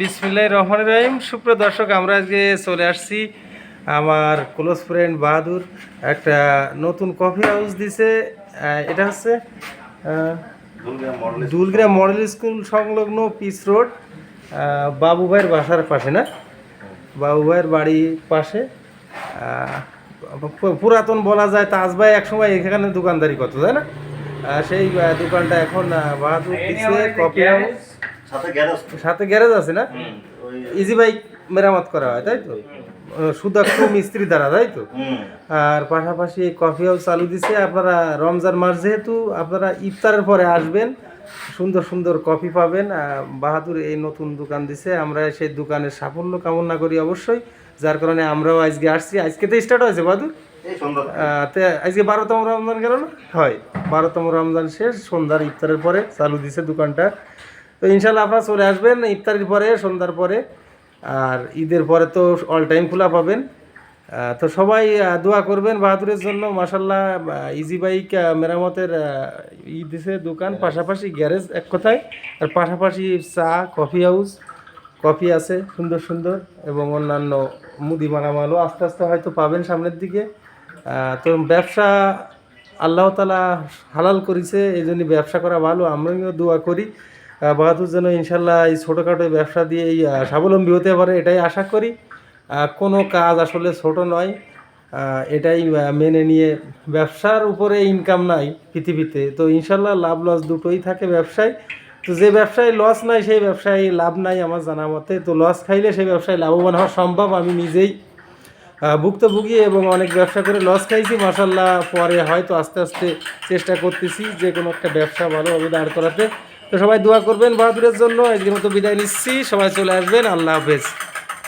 বিসমিল্লাহ রহমান রহিম। সুপ্রিয় দর্শক আমরা আজকে চলে আসছি আমার ক্লোজ ফ্রেন্ড বাহাদুর। একটা নতুন কফি হাউস দিছে। এটা হচ্ছে দুলগ্রাম মডেল স্কুল সংলগ্ন পিস রোড বাবু ভাইয়ের বাসার পাশে না? বাবু ভাইয়ের বাড়ির পাশে। পুরাতন বলা যায় তাজ ভাই একসময় এখানে দোকানদারি করতো তাই না? সেই দোকানটা এখন বাহাদুর কফি হাউস সাথে গ্যারেজ আছে। না? ইজি বাইক মেরামত করা হয় তাই তো? সুদক্ষ মিস্ত্রি দ্বারা তাই তো? আর পাশাপাশি কফি হাউস চালু দিছে আপনারা রমজান মাস যেহেতু আপনারা ইফতারের পরে আসবেন সুন্দর সুন্দর কফি পাবেন বাহাদুর এই নতুন দোকান দিছে আমরা সেই দোকানের সাফল্য কামনা করি অবশ্যই যার কারণে আমরাও আজকে আসছি। আজকে তো স্টার্ট হয়েছে বাহাদুর? আজকে বারোতম রমজান গেল না? হয় বারোতম রমজান শেষ সন্ধ্যার ইফতারের পরে চালু দিছে দোকানটা। তো ইনশাল্লাহ আপনারা চলে আসবেন ইফতারের পরে সন্ধ্যার পরে। আর ঈদের পরে তো অল টাইম খোলা পাবেন। তো সবাই দোয়া করবেন বাহাদুরের জন্য। মাসাল্লাহ ইজি বাইক মেরামতের ই দিছে দোকান পাশাপাশি গ্যারেজ এক কথায়। আর পাশাপাশি চা কফি হাউস কফি আছে সুন্দর সুন্দর। এবং অন্যান্য মুদি মালামালও আস্তে আস্তে হয়তো পাবেন সামনের দিকে। তো ব্যবসা আল্লাহ তালা হালাল করেছে এই জন্য ব্যবসা করা ভালো। আমিও দোয়া করি। বাহাদুর যেন ইনশাল্লাহ এই ছোটোখাটো ব্যবসা দিয়ে এই স্বাবলম্বী হতে পারে, এটাই আশা করি। কোনো কাজ আসলে ছোট নয় এটাই মেনে নিয়ে ব্যবসার উপরে ইনকাম নাই পৃথিবীতে। তো ইনশাল্লাহ লাভ লস দুটোই থাকে ব্যবসায়। তো যে ব্যবসায় লস নাই, সেই ব্যবসায় লাভ নাই আমার জানা মতে। তো লস খাইলে সেই ব্যবসায় লাভবান হওয়া সম্ভব আমি নিজেই। ভুক্তভোগী এবং অনেক ব্যবসা করে লস খাইছি মাসাল্লাহ পরে হয়তো আস্তে আস্তে চেষ্টা করতেছি যে কোনো একটা ব্যবসা ভালোভাবে দাঁড় করাতে। তো সবাই দোয়া করবেন বাহাদুরের জন্য। একদিন মতো বিদায় নিচ্ছি। সবাই চলে আসবেন। আল্লাহ হাফেজ।